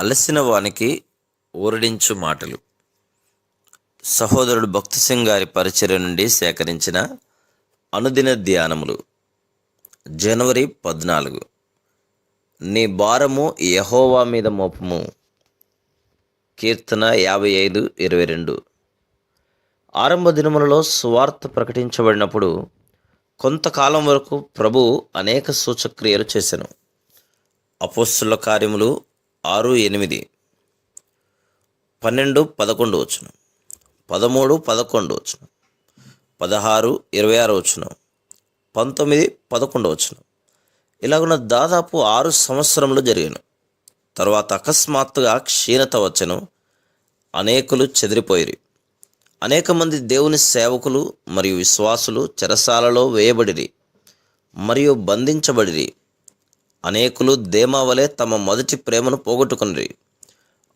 అలసిన వానికి ఊరడించు మాటలు. సహోదరుడు భక్తి సింగ్ గారి పరిచర్య నుండి సేకరించిన అనుదిన ధ్యానములు. జనవరి పద్నాలుగు. నీ భారము యహోవా మీద మోపము. కీర్తన యాభై ఐదు ఇరవై రెండు. ఆరంభ దినములలో సువార్త ప్రకటించబడినప్పుడు కొంతకాలం వరకు ప్రభు అనేక సూచక్రియలు చేశాను అపోస్తుల కార్యములు ఆరు ఎనిమిది. పన్నెండు పదకొండు వచ్చును పదమూడు పదకొండు వచ్చును పదహారు ఇరవై ఆరు వచ్చును పంతొమ్మిది పదకొండు వచ్చిన ఇలాగున్న దాదాపు ఆరు సంవత్సరంలో జరిగాను. తర్వాత అకస్మాత్తుగా క్షీణత వచ్చను. అనేకులు చెదిరిపోయిరి. అనేక మంది దేవుని సేవకులు మరియు విశ్వాసులు చెరసాలలో వేయబడిరి. మరియు బంధించబడిరి. అనేకులు దేమావలే తమ మొదటి ప్రేమను పోగొట్టుకుని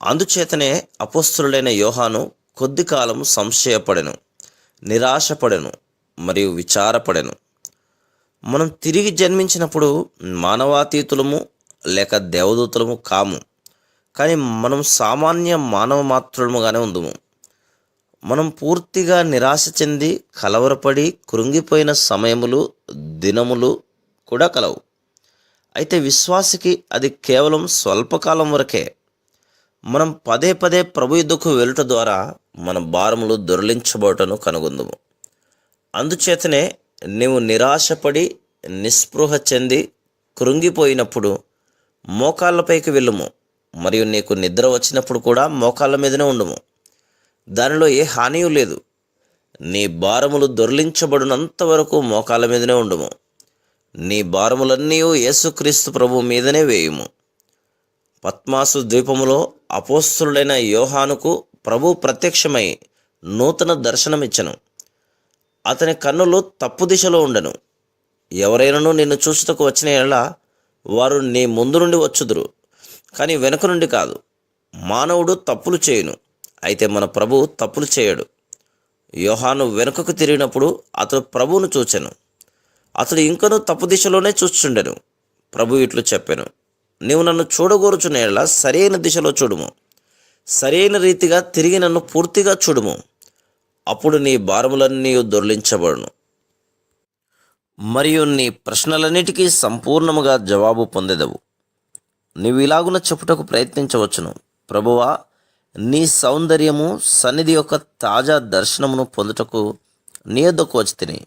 అందుచేతనే అపస్తులుడైన యోహాను కొద్ది కాలం సంశయపడెను నిరాశపడెను మరియు విచారపడెను. మనం తిరిగి జన్మించినప్పుడు మానవాతీతులము లేక దేవదూతలము కాము కానీ మనం సామాన్య మానవ మాత్రులముగానే ఉందుము. మనం పూర్తిగా నిరాశ చెంది కలవరపడి కృంగిపోయిన సమయములు దినములు కూడా కలవు. అయితే విశ్వాసికి అది కేవలం స్వల్పకాలం వరకే. మనం పదే పదే ప్రభు యుద్ధకు వెళ్ళట ద్వారా మన భారములు దొరలించబోటను కనుగొందుము. అందుచేతనే నీవు నిరాశపడి నిస్పృహ చెంది కృంగిపోయినప్పుడు మోకాళ్ళపైకి వెళ్ళుము. మరియు నీకు నిద్ర వచ్చినప్పుడు కూడా మోకాళ్ళ మీదనే ఉండము. దానిలో ఏ హానియూ లేదు. నీ భారములు దొర్లించబడినంత వరకు మోకాళ్ళ మీదనే ఉండము. నీ భారములన్నీ యేసుక్రీస్తు ప్రభు మీదనే వేయుము. పద్మాసు ద్వీపములో అపోస్తులుడైన యోహానుకు ప్రభు ప్రత్యక్షమై నూతన దర్శనమిచ్చను. అతని కన్నులు తప్పు దిశలో ఉండను. ఎవరైనాను నిన్ను చూసుటకు వచ్చిన ఎడల వారు నీ ముందు నుండి వచ్చుదురు కానీ వెనుక నుండి కాదు. మానవుడు తప్పులు చేయును అయితే మన ప్రభు తప్పులు చేయడు. యోహాను వెనుకకు తిరిగినప్పుడు అతడు ప్రభువును చూచెను. అతడు ఇంకనూ తప్పు దిశలోనే చూస్తుండెను ప్రభు ఇట్లు చెప్పాను నీవు నన్ను చూడగోరుచునేలా సరైన దిశలో చూడుము. సరైన రీతిగా తిరిగి నన్ను పూర్తిగా చూడుము. అప్పుడు నీ భారములన్నీ దొర్లించబడును. మరియు నీ ప్రశ్నలన్నిటికీ సంపూర్ణముగా జవాబు పొందెదవు. నీవు ఇలాగున చెప్పుటకు ప్రయత్నించవచ్చును. ప్రభువా నీ సౌందర్యము సన్నిధి యొక్క తాజా దర్శనమును పొందుటకు నీ యొద్దకు వచ్చి తిని.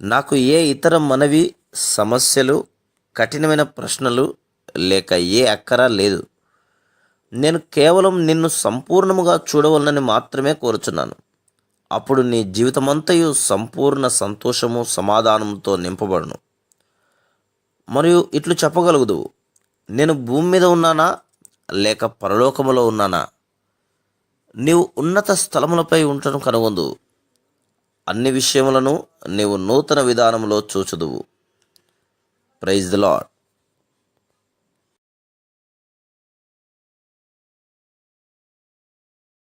నాకు ఏ ఇతర మనవి సమస్యలు కఠినమైన ప్రశ్నలు లేక ఏ అక్కర లేదు. నేను కేవలం నిన్ను సంపూర్ణముగా చూడవలనని మాత్రమే కోరుచున్నాను. అప్పుడు నీ జీవితమంతయు సంపూర్ణ సంతోషము సమాధానంతో నింపబడును. మరియు ఇట్లు చెప్పగలుగుదు నేను భూమి మీద ఉన్నానా లేక పరలోకములో ఉన్నానా? నీవు ఉన్నత స్థలములపై ఉంటను కనుగొందు. అన్ని విషయములను నీవు నూతన విధానంలో చూచుదువు. Praise the lord